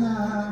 love.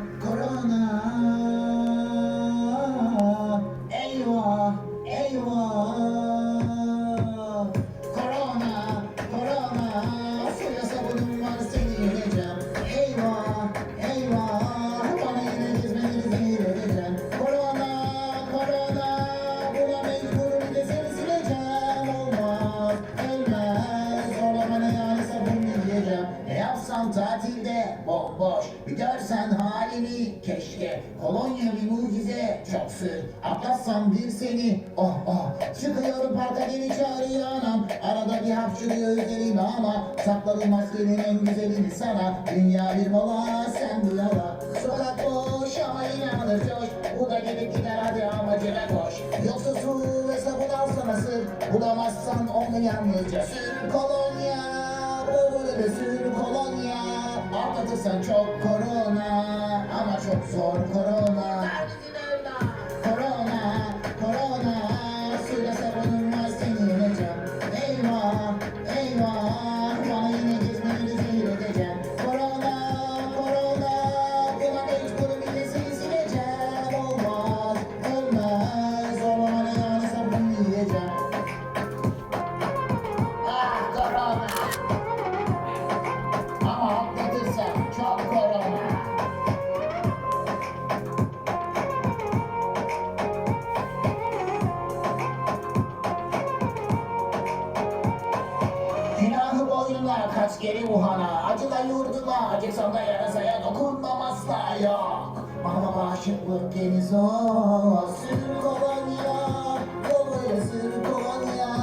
Aslan tatilde bomboş. Görsen halini keşke. Kolonya bir mucize çok sür. Atlatsan bir seni oh oh. Çıkıyor parka beni çağırıyor anam. Arada bir hapşırıyor üzerime ama. Saklarım maskenin en güzelini sana. Dünya bir mola sen bu yala. Sokak boş ama inanılır coş. Bu da gelip gider hadi amacına koş. Yoksa su ve sabun alsana sır. Bulamazsan onu yalnızca sür. Kolonya bu böyle sür. Atlatırsan çok korona Ama çok zor korona Günahı boynuna kaç kere Wuhan'a Acıla yurduma acıksam da yarasaya dokunmam asla yok. Ama bağışıklık deniz o Sür kolonya. Böyle sür kolonya.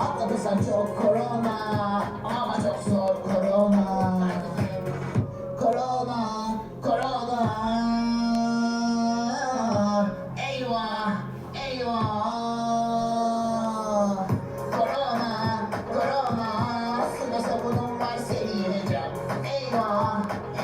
Atlatırsan çok korona Ama çok zor korona 아,